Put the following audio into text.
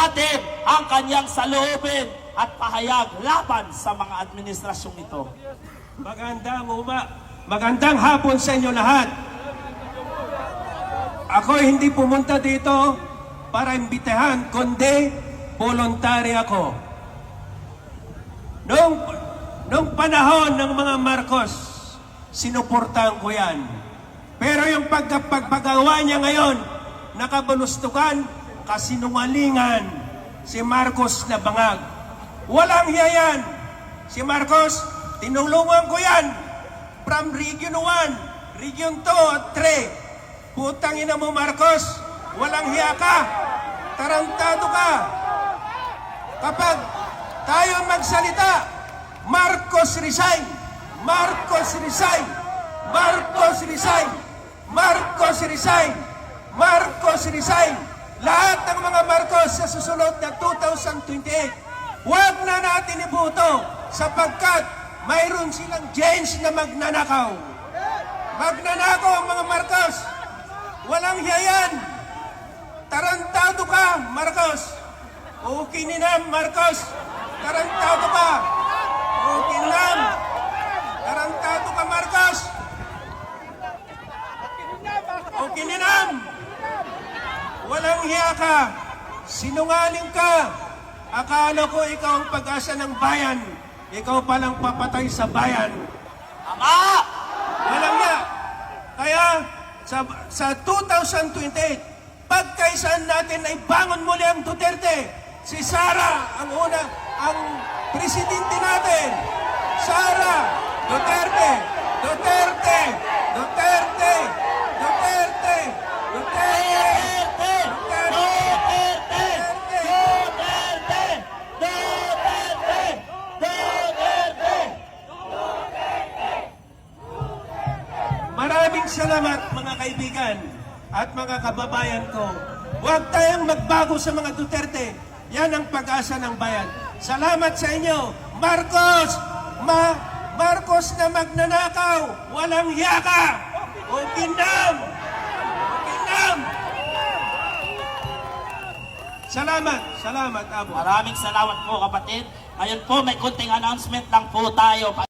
natin ang kanyang saloobin at pahayag laban sa mga administrasyong ito. Magandang uma, magandang hapon sa inyo lahat. Ako hindi pumunta dito para imbitahan, kundi voluntary ako. Noong, noong panahon ng mga Marcos, sinuportahan ko yan. Pero yung pagka- pagpagawa niya ngayon, nakabulustukan, kasinungalingan, si Marcos na bangag. Walang hiyayan. Si Marcos, tinulungan ko yan. From Region 1, Region 2 at 3. Putang ina mo Marcos, walang hiya ka. Tarantado ka. Kapag tayo magsalita, Marcos resign! Marcos resign! Marcos resign! Marcos resign! Marcos resign! Lahat ng mga Marcos sa susunod na 2028, huwag na natin ibuto sapagkat mayroon silang James na magnanakaw. Magnanakaw ang mga Marcos. Walang hiyayan. Tarantado ka, Marcos. Ukininam, Marcos. Tarantado ka. Ukininam. Tarantado ka, Marcos. Ukininam. Walang hiya ka. Sinungaling ka. Akala ko ikaw ang pag-asa ng bayan. Ikaw palang papatay sa bayan. Ama! Walang niya. Kaya sa, sa 2028, pagkaisaan natin ay bangon muli ang Duterte. Si Sara ang una, ang presidente natin. Sara Duterte, Duterte, Duterte, Duterte, Duterte! Duterte! Duterte! Duterte! Duterte! Maraming salamat mga kaibigan at mga kababayan ko. Huwag tayong magbago sa mga Duterte. Yan ang pag-asa ng bayan. Salamat sa inyo. Marcos! Ma Marcos na magnanakaw! Walang yaka! O kinam! O kinam! Salamat! Salamat, Abo. Maraming salamat po kapatid. Ngayon po may kunting announcement lang po tayo.